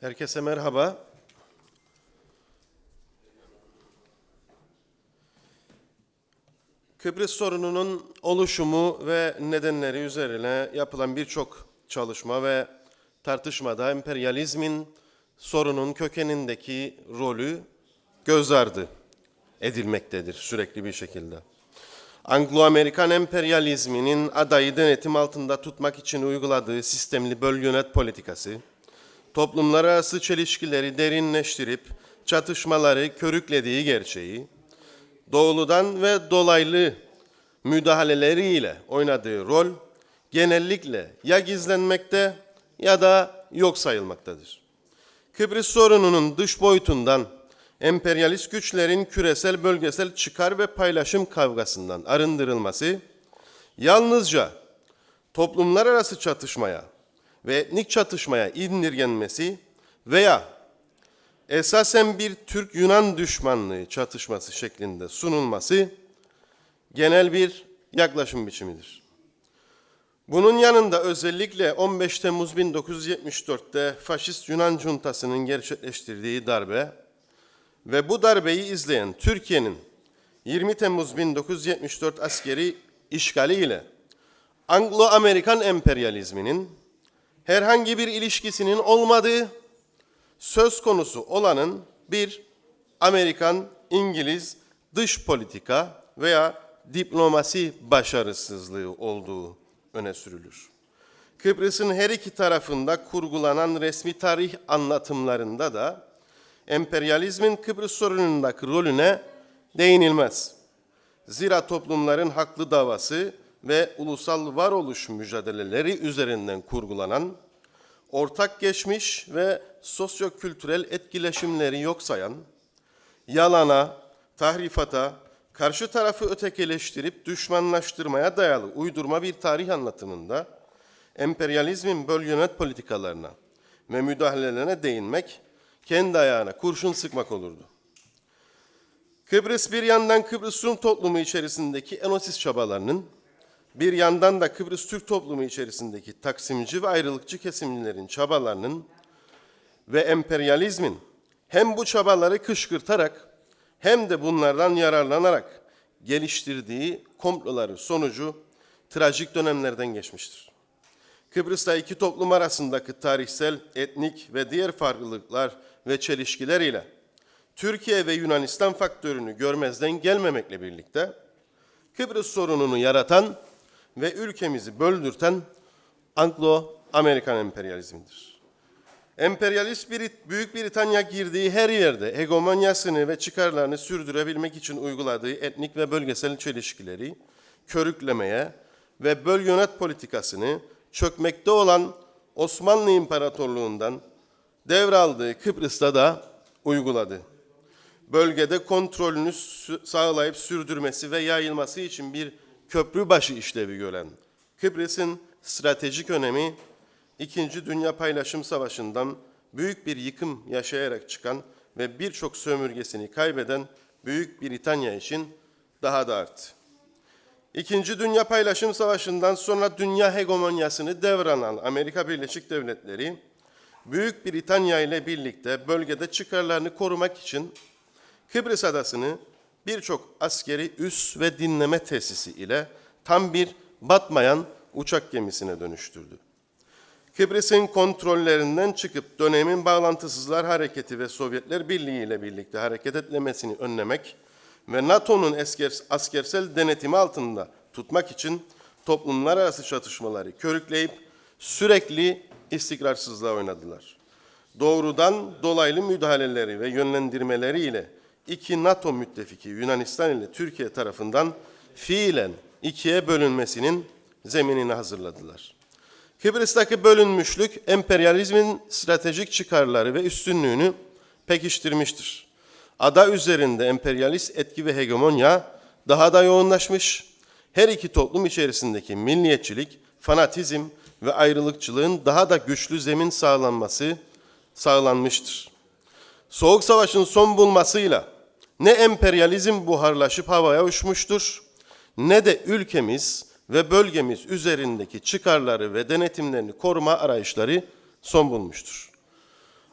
Herkese merhaba. Kıbrıs sorununun oluşumu ve nedenleri üzerine yapılan birçok çalışma ve tartışmada emperyalizmin sorunun kökenindeki rolü göz ardı edilmektedir sürekli bir şekilde. Anglo-Amerikan emperyalizminin adayı denetim altında tutmak için uyguladığı sistemli böl yönet politikası, toplumlar arası çelişkileri derinleştirip çatışmaları körüklediği gerçeği, doğuludan ve dolaylı müdahaleleriyle oynadığı rol genellikle ya gizlenmekte ya da yok sayılmaktadır. Kıbrıs sorununun dış boyutundan emperyalist güçlerin küresel bölgesel çıkar ve paylaşım kavgasından arındırılması yalnızca toplumlar arası çatışmaya ve etnik çatışmaya indirgenmesi veya esasen bir Türk-Yunan düşmanlığı çatışması şeklinde sunulması genel bir yaklaşım biçimidir. Bunun yanında özellikle 15 Temmuz 1974'te faşist Yunan juntasının gerçekleştirdiği darbe ve bu darbeyi izleyen Türkiye'nin 20 Temmuz 1974 askeri işgaliyle Anglo-Amerikan emperyalizminin herhangi bir ilişkisinin olmadığı söz konusu olanın bir Amerikan, İngiliz dış politika veya diplomasi başarısızlığı olduğu öne sürülür. Kıbrıs'ın her iki tarafında kurgulanan resmi tarih anlatımlarında da emperyalizmin Kıbrıs sorunundaki rolüne değinilmez. Zira toplumların haklı davası ve ulusal varoluş mücadeleleri üzerinden kurgulanan, ortak geçmiş ve sosyokültürel etkileşimleri yok sayan, yalana, tahrifata, karşı tarafı ötekileştirip düşmanlaştırmaya dayalı uydurma bir tarih anlatımında emperyalizmin böl yönet politikalarına ve müdahalelerine değinmek kendi ayağına kurşun sıkmak olurdu. Kıbrıs bir yandan Kıbrıs Rum toplumu içerisindeki enosis çabalarının, bir yandan da Kıbrıs Türk toplumu içerisindeki taksimci ve ayrılıkçı kesimlerin çabalarının ve emperyalizmin hem bu çabaları kışkırtarak hem de bunlardan yararlanarak geliştirdiği komploları sonucu trajik dönemlerden geçmiştir. Kıbrıs'ta iki toplum arasındaki tarihsel, etnik ve diğer farklılıklar ve çelişkiler ile Türkiye ve Yunanistan faktörünü görmezden gelmemekle birlikte Kıbrıs sorununu yaratan ve ülkemizi böldürten Anglo-Amerikan emperyalizmidir. Emperyalist bir Büyük Britanya girdiği her yerde hegemonyasını ve çıkarlarını sürdürebilmek için uyguladığı etnik ve bölgesel çelişkileri körüklemeye ve böl yönet politikasını çökmekte olan Osmanlı İmparatorluğundan devraldığı Kıbrıs'ta da uyguladı. Bölgede kontrolünü sağlayıp sürdürmesi ve yayılması için bir köprü başı işlevi gören Kıbrıs'ın stratejik önemi İkinci Dünya Paylaşım Savaşı'ndan büyük bir yıkım yaşayarak çıkan ve birçok sömürgesini kaybeden Büyük Britanya için daha da arttı. İkinci Dünya Paylaşım Savaşı'ndan sonra dünya hegemonyasını devralan Amerika Birleşik Devletleri, Büyük Britanya ile birlikte bölgede çıkarlarını korumak için Kıbrıs Adası'nı birçok askeri üs ve dinleme tesisi ile tam bir batmayan uçak gemisine dönüştürdü. Kıbrıs'ın kontrollerinden çıkıp dönemin bağlantısızlar hareketi ve Sovyetler Birliği ile birlikte hareket etmesini önlemek ve NATO'nun asker, askersel denetimi altında tutmak için toplumlar arası çatışmaları körükleyip sürekli istikrarsızlığa oynadılar. Doğrudan dolaylı müdahaleleri ve yönlendirmeleriyle iki NATO müttefiki Yunanistan ile Türkiye tarafından fiilen ikiye bölünmesinin zeminini hazırladılar. Kıbrıs'taki bölünmüşlük emperyalizmin stratejik çıkarları ve üstünlüğünü pekiştirmiştir. Ada üzerinde emperyalist etki ve hegemonya daha da yoğunlaşmış, her iki toplum içerisindeki milliyetçilik, fanatizm ve ayrılıkçılığın daha da güçlü zemin sağlanması sağlanmıştır. Soğuk Savaş'ın son bulmasıyla ne emperyalizm buharlaşıp havaya uçmuştur, ne de ülkemiz ve bölgemiz üzerindeki çıkarları ve denetimlerini koruma arayışları son bulmuştur.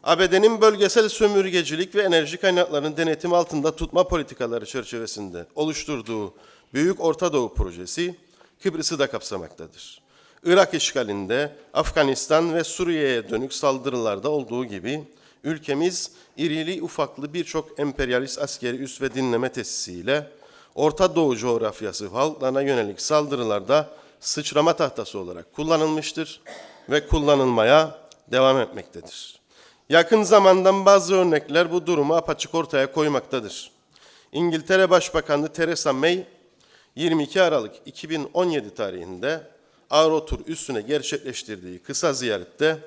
ABD'nin bölgesel sömürgecilik ve enerji kaynaklarının denetim altında tutma politikaları çerçevesinde oluşturduğu Büyük Orta Doğu Projesi Kıbrıs'ı da kapsamaktadır. Irak işgalinde, Afganistan ve Suriye'ye dönük saldırılarda olduğu gibi ülkemiz irili ufaklı birçok emperyalist askeri üs ve dinleme tesisiyle Orta Doğu coğrafyası halklarına yönelik saldırılarda sıçrama tahtası olarak kullanılmıştır ve kullanılmaya devam etmektedir. Yakın zamandan bazı örnekler bu durumu apaçık ortaya koymaktadır. İngiltere Başbakanı Theresa May 22 Aralık 2017 tarihinde Avrotur üssüne gerçekleştirdiği kısa ziyarette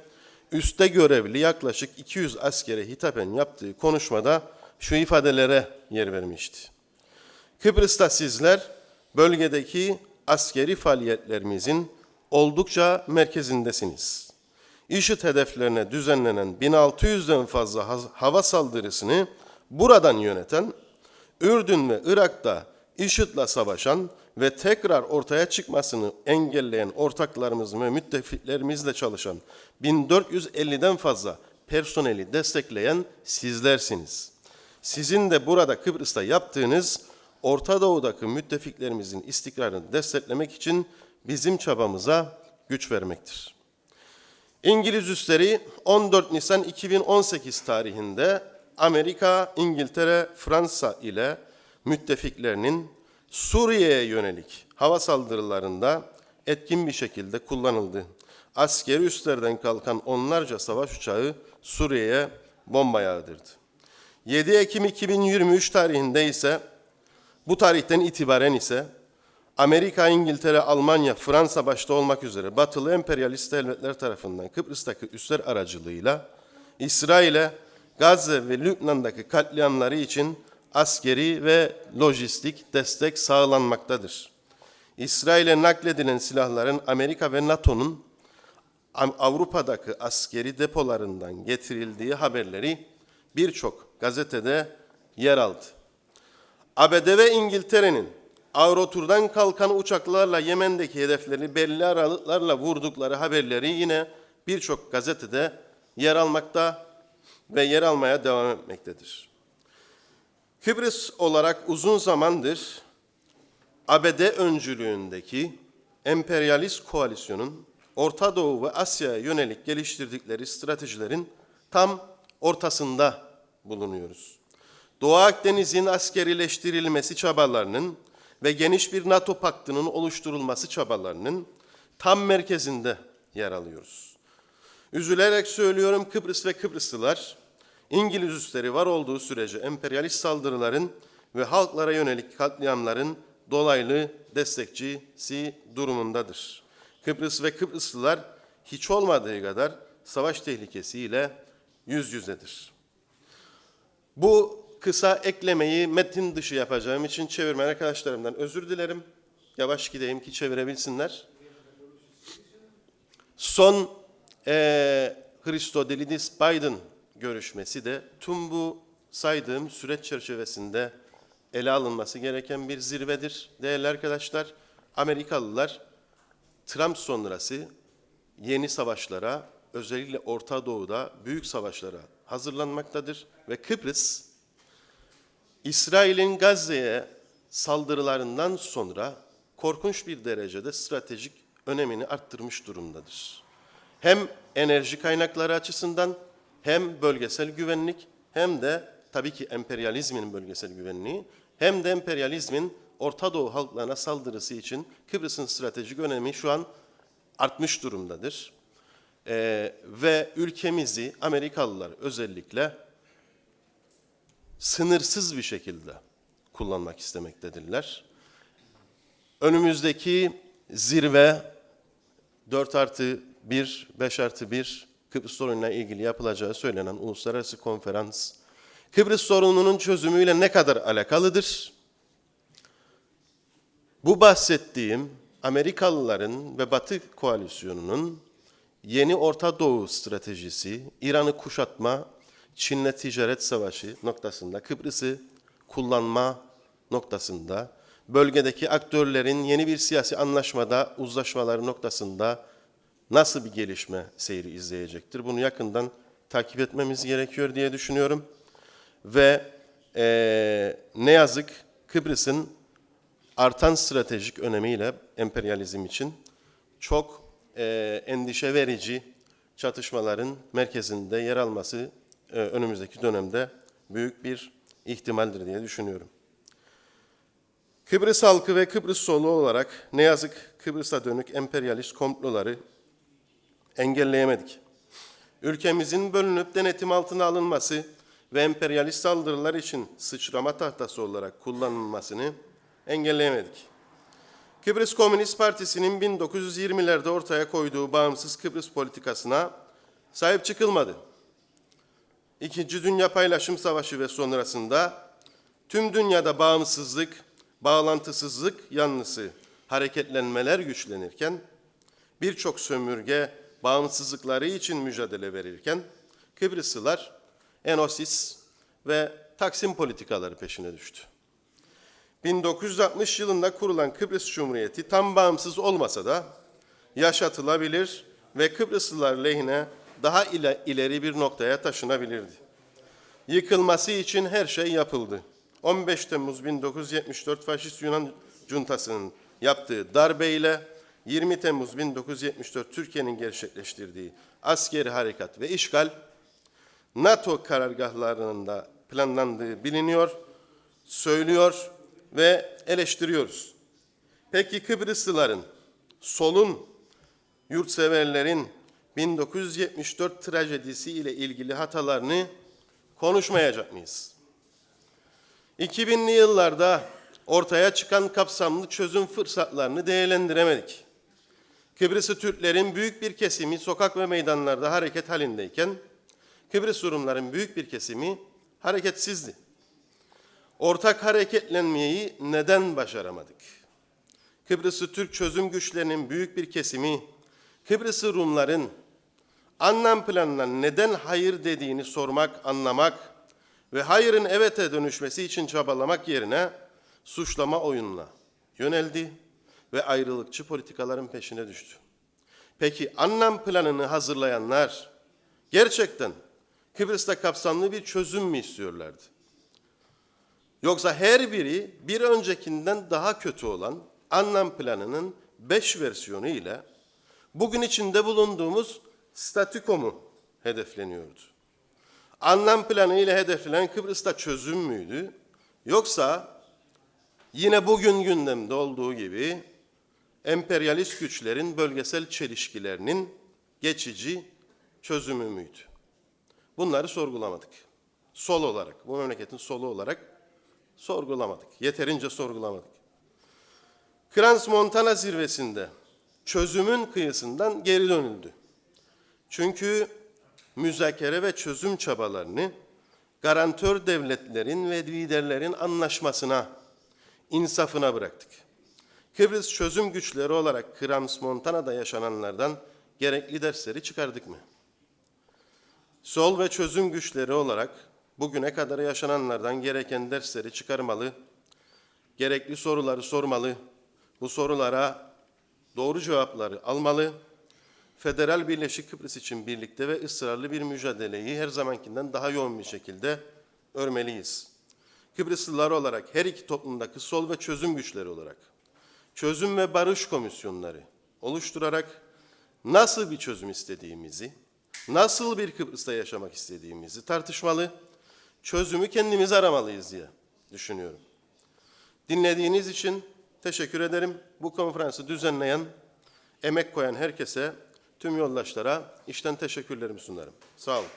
üste görevli yaklaşık 200 askere hitaben yaptığı konuşmada şu ifadelere yer vermişti. Kıbrıs'ta sizler bölgedeki askeri faaliyetlerimizin oldukça merkezindesiniz. IŞİD hedeflerine düzenlenen 1600'den fazla hava saldırısını buradan yöneten, Ürdün ve Irak'ta IŞİD'le savaşan ve tekrar ortaya çıkmasını engelleyen ortaklarımız ve müttefiklerimizle çalışan 1450'den fazla personeli destekleyen sizlersiniz. Sizin de burada Kıbrıs'ta yaptığınız Orta Doğu'daki müttefiklerimizin istikrarını desteklemek için bizim çabamıza güç vermektir. İngiliz üsleri 14 Nisan 2018 tarihinde Amerika, İngiltere, Fransa ile müttefiklerinin Suriye'ye yönelik hava saldırılarında etkin bir şekilde kullanıldı. Askeri üslerden kalkan onlarca savaş uçağı Suriye'ye bomba yağdırdı. 7 Ekim 2023 tarihinde ise bu tarihten itibaren ise Amerika, İngiltere, Almanya, Fransa başta olmak üzere batılı emperyalist devletler tarafından Kıbrıs'taki üsler aracılığıyla İsrail'e Gazze ve Lübnan'daki katliamları için askeri ve lojistik destek sağlanmaktadır. İsrail'e nakledilen silahların Amerika ve NATO'nun Avrupa'daki askeri depolarından getirildiği haberleri birçok gazetede yer aldı. ABD ve İngiltere'nin Avrotur'dan kalkan uçaklarla Yemen'deki hedefleri belli aralıklarla vurdukları haberleri yine birçok gazetede yer almakta ve yer almaya devam etmektedir. Kıbrıs olarak uzun zamandır ABD öncülüğündeki emperyalist koalisyonun Orta Doğu ve Asya'ya yönelik geliştirdikleri stratejilerin tam ortasında bulunuyoruz. Doğu Akdeniz'in askerileştirilmesi çabalarının ve geniş bir NATO paktının oluşturulması çabalarının tam merkezinde yer alıyoruz. Üzülerek söylüyorum Kıbrıs ve Kıbrıslılar, İngiliz üsleri var olduğu sürece emperyalist saldırıların ve halklara yönelik katliamların dolaylı destekçisi durumundadır. Kıbrıs ve Kıbrıslılar hiç olmadığı kadar savaş tehlikesiyle yüz yüzedir. Bu kısa eklemeyi metin dışı yapacağım için çevirmen arkadaşlarımdan özür dilerim. Yavaş gideyim ki çevirebilsinler. Son eee Christodelidis Biden görüşmesi de tüm bu saydığım süreç çerçevesinde ele alınması gereken bir zirvedir. Değerli arkadaşlar, Amerikalılar Trump sonrası yeni savaşlara, özellikle Orta Doğu'da büyük savaşlara hazırlanmaktadır ve Kıbrıs İsrail'in Gazze'ye saldırılarından sonra korkunç bir derecede stratejik önemini arttırmış durumdadır. Hem enerji kaynakları açısından hem bölgesel güvenlik hem de tabii ki emperyalizmin bölgesel güvenliği hem de emperyalizmin Orta Doğu halklarına saldırısı için Kıbrıs'ın stratejik önemi şu an artmış durumdadır. Ee, ve ülkemizi Amerikalılar özellikle sınırsız bir şekilde kullanmak istemektedirler. Önümüzdeki zirve 4 artı 1, 5 artı 1 Kıbrıs sorunuyla ilgili yapılacağı söylenen uluslararası konferans Kıbrıs sorununun çözümüyle ne kadar alakalıdır? Bu bahsettiğim Amerikalıların ve Batı koalisyonunun yeni Orta Doğu stratejisi, İran'ı kuşatma, Çin'le ticaret savaşı noktasında Kıbrıs'ı kullanma noktasında, bölgedeki aktörlerin yeni bir siyasi anlaşmada uzlaşmaları noktasında nasıl bir gelişme seyri izleyecektir? Bunu yakından takip etmemiz gerekiyor diye düşünüyorum. Ve eee, ne yazık Kıbrıs'ın artan stratejik önemiyle emperyalizm için çok eee, endişe verici çatışmaların merkezinde yer alması eee, önümüzdeki dönemde büyük bir ihtimaldir diye düşünüyorum. Kıbrıs halkı ve Kıbrıs solu olarak ne yazık Kıbrıs'a dönük emperyalist komploları engelleyemedik. Ülkemizin bölünüp denetim altına alınması ve emperyalist saldırılar için sıçrama tahtası olarak kullanılmasını engelleyemedik. Kıbrıs Komünist Partisi'nin 1920'lerde ortaya koyduğu bağımsız Kıbrıs politikasına sahip çıkılmadı. İkinci Dünya Paylaşım Savaşı ve sonrasında tüm dünyada bağımsızlık, bağlantısızlık yanlısı hareketlenmeler güçlenirken, birçok sömürge bağımsızlıkları için mücadele verirken, Kıbrıslılar Enosis ve Taksim politikaları peşine düştü. 1960 yılında kurulan Kıbrıs Cumhuriyeti tam bağımsız olmasa da yaşatılabilir ve Kıbrıslılar lehine daha ile- ileri bir noktaya taşınabilirdi. Yıkılması için her şey yapıldı. 15 Temmuz 1974 Faşist Yunan Cuntası'nın yaptığı darbeyle 20 Temmuz 1974 Türkiye'nin gerçekleştirdiği askeri harekat ve işgal NATO karargahlarında planlandığı biliniyor, söylüyor ve eleştiriyoruz. Peki Kıbrıslıların, solun, yurtseverlerin 1974 trajedisi ile ilgili hatalarını konuşmayacak mıyız? 2000'li yıllarda ortaya çıkan kapsamlı çözüm fırsatlarını değerlendiremedik. Kıbrıslı Türklerin büyük bir kesimi sokak ve meydanlarda hareket halindeyken, Kıbrıs Rumların büyük bir kesimi hareketsizdi. Ortak hareketlenmeyi neden başaramadık? Kıbrıslı Türk çözüm güçlerinin büyük bir kesimi, Kıbrıslı Rumların anlam planına neden hayır dediğini sormak, anlamak ve hayırın evete dönüşmesi için çabalamak yerine suçlama oyununa yöneldi ve ayrılıkçı politikaların peşine düştü. Peki anlam planını hazırlayanlar gerçekten Kıbrıs'ta kapsamlı bir çözüm mü istiyorlardı? Yoksa her biri bir öncekinden daha kötü olan anlam planının beş versiyonu ile bugün içinde bulunduğumuz statüko mu hedefleniyordu? Anlam planı ile hedeflenen Kıbrıs'ta çözüm müydü? Yoksa yine bugün gündemde olduğu gibi emperyalist güçlerin bölgesel çelişkilerinin geçici çözümü müydü? Bunları sorgulamadık. Sol olarak, bu memleketin solu olarak sorgulamadık. Yeterince sorgulamadık. Krans Montana zirvesinde çözümün kıyısından geri dönüldü. Çünkü müzakere ve çözüm çabalarını garantör devletlerin ve liderlerin anlaşmasına, insafına bıraktık. Kıbrıs çözüm güçleri olarak Krams Montana'da yaşananlardan gerekli dersleri çıkardık mı? Sol ve çözüm güçleri olarak bugüne kadar yaşananlardan gereken dersleri çıkarmalı, gerekli soruları sormalı, bu sorulara doğru cevapları almalı, Federal Birleşik Kıbrıs için birlikte ve ısrarlı bir mücadeleyi her zamankinden daha yoğun bir şekilde örmeliyiz. Kıbrıslılar olarak her iki toplumdaki sol ve çözüm güçleri olarak çözüm ve barış komisyonları oluşturarak nasıl bir çözüm istediğimizi, nasıl bir Kıbrıs'ta yaşamak istediğimizi tartışmalı, çözümü kendimiz aramalıyız diye düşünüyorum. Dinlediğiniz için teşekkür ederim. Bu konferansı düzenleyen, emek koyan herkese, tüm yoldaşlara işten teşekkürlerimi sunarım. Sağ olun.